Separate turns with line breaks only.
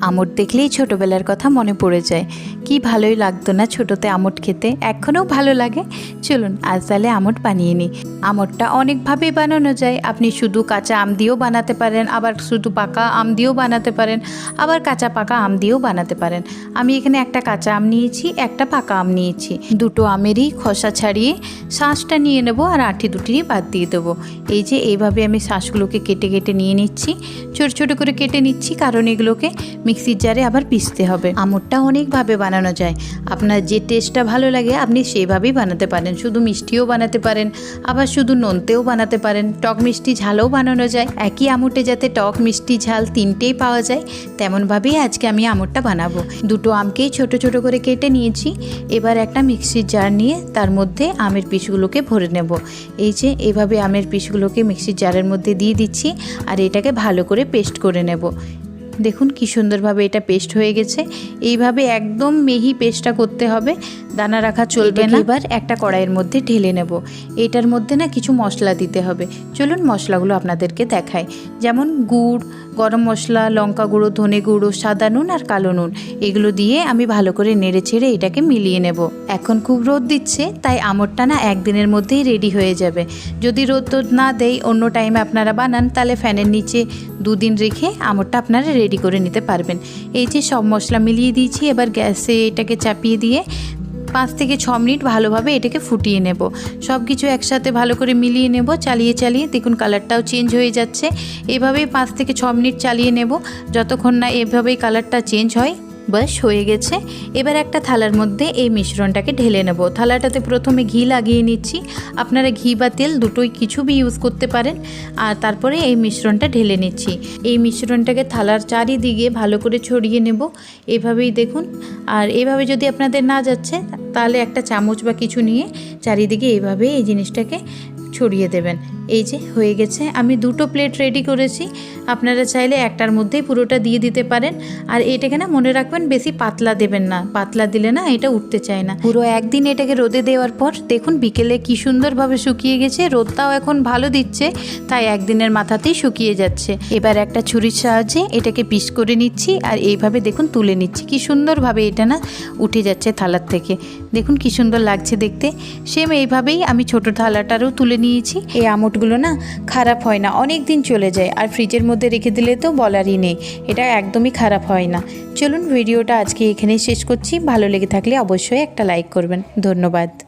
আমট দেখলেই ছোটোবেলার কথা মনে পড়ে যায়। কি ভালোই লাগতো না ছোটোতে আমট খেতে, এখনও ভালো লাগে। চলুন, আজ তাহলে আমট বানিয়ে নিই। আমটটা অনেকভাবেই বানানো যায়। আপনি শুধু কাঁচা আম দিয়েও বানাতে পারেন, আবার শুধু পাকা আম দিয়েও বানাতে পারেন, আবার কাঁচা পাকা আম দিয়েও বানাতে পারেন। আমি এখানে একটা কাঁচা আম নিয়েছি, একটা পাকা আম নিয়েছি। দুটো আমেরই খোসা ছাড়িয়ে শাঁসটা নিয়ে নেব আর আঠি দুটি বাদ দিয়ে দেবো। এই যে, এইভাবে আমি শাঁসগুলোকে কেটে কেটে নিয়ে নিচ্ছি। ছোটো ছোটো করে কেটে নিচ্ছি কারণ এগুলোকে মিক্সির জারে আবার পিসতে হবে। আমরটা অনেকভাবে বানানো যায়। আপনার যে টেস্টটা ভালো লাগে, আপনি সেইভাবেই বানাতে পারেন। শুধু মিষ্টিও বানাতে পারেন, আবার শুধু নোনতেও বানাতে পারেন। টক মিষ্টি ঝালও বানানো যায়। একই আমুটে যাতে টক মিষ্টি ঝাল তিনটেই পাওয়া যায়, তেমনভাবেই আজকে আমি আমরটা বানাবো। দুটো আমকেই ছোট ছোট করে কেটে নিয়েছি। এবার একটা মিক্সির জার নিয়ে তার মধ্যে আমের পিসগুলোকে ভরে নেব। এই যে, এভাবে আমের পিসগুলোকে মিক্সির জারের মধ্যে দিয়ে দিচ্ছি আর এটাকে ভালো করে পেস্ট করে নেব। দেখুন কি সুন্দরভাবে এটা পেস্ট হয়ে গেছে। এইভাবে একদম মেহি পেস্টটা করতে হবে। দানা রাখা চলবে না। এবার একটা কড়াইয়ের মধ্যে ঢেলে নেব। এটার মধ্যে না কিছু মশলা দিতে হবে। চলুন মশলাগুলো আপনাদেরকে দেখাই। যেমন গুড় গরম মশলা লঙ্কা গুঁড়ো ধনে গুঁড়ো সাদা নুন আর কালো নুন। এগুলো দিয়ে আমি ভালো করে নেড়ে ছেড়ে এটাকে মিলিয়ে নেব। এখন খুব রোদ দিচ্ছে তাই আমরটা না একদিনের মধ্যেই রেডি হয়ে যাবে। যদি রোদ টোদ না দেয় অন্য টাইমে আপনারা বানান তাহলে ফ্যানের নিচে দুদিন রেখে আমরটা আপনারা রেডি করে নিতে পারবেন। এই যে সব মশলা মিলিয়ে দিয়েছি এবার গ্যাসে এটাকে চাপিয়ে দিয়ে পাঁচ থেকে ছ মিনিট ভালোভাবে এটাকে ফুটিয়ে নেব। সব কিছু একসাথে ভালো করে মিলিয়ে নেব, চালিয়ে চালিয়ে। দেখুন, কালারটাও চেঞ্জ হয়ে যাচ্ছে। এভাবেই পাঁচ থেকে ছ মিনিট চালিয়ে নেব। যতক্ষণ না এভাবেই কালারটা চেঞ্জ হয় বাস হয়ে গেছে। এবার একটা থালার মধ্যে এই মিশ্রণটাকে ঢেলে নেব। থালাটাতে প্রথমে ঘি লাগিয়ে নিচ্ছি। আপনারা ঘি বা তেল দুটোই কিছু বি ইউজ করতে পারেন। আর তারপরে এই মিশ্রণটা ঢেলে নিচ্ছি। এই মিশ্রণটাকে থালার চারিদিকে ভালো করে ছড়িয়ে নেব। এভাবেই দেখুন। আর এভাবে যদি আপনাদের না যাচ্ছে, তাহলে একটা চামচ বা কিছু নিয়ে চারিদিকে এইভাবে এই জিনিসটাকে ছড়িয়ে দেবেন। এই যে, হয়ে গেছে। আমি দুটো প্লেট রেডি করেছি। আপনারা চাইলে একটার মধ্যেই পুরোটা দিয়ে দিতে পারেন। আর এটাকে না মনে রাখবেন, বেশি পাতলা দেবেন না। পাতলা দিলে না এটা উঠতে চায় না। পুরো একদিন এটাকে রোদে দেওয়ার পর দেখুন বিকেলে কি সুন্দরভাবে শুকিয়ে গেছে। রোদটাও এখন ভালো দিচ্ছে, তাই একদিনের মাথাতেই শুকিয়ে যাচ্ছে। এবার একটা ছুরির সাহায্যে এটাকে পিস করে নিচ্ছি আর এইভাবে দেখুন তুলে নিচ্ছি। কি সুন্দরভাবে এটা না উঠে যাচ্ছে থালার থেকে। দেখুন কি সুন্দর লাগছে দেখতে। সেম এইভাবেই আমি ছোট থালাটারও তুলে নিয়েছি। এই আমটগুলো না খারাপ হয় না, অনেক দিন চলে যায়। আর ফ্রিজের মধ্যে রেখে দিলে তো বলারই নেই, এটা একদমই খারাপ হয় না। চলুন, ভিডিওটা আজকে এখানেই শেষ করছি। ভালো লেগে থাকলে অবশ্যই একটা লাইক করবেন। ধন্যবাদ।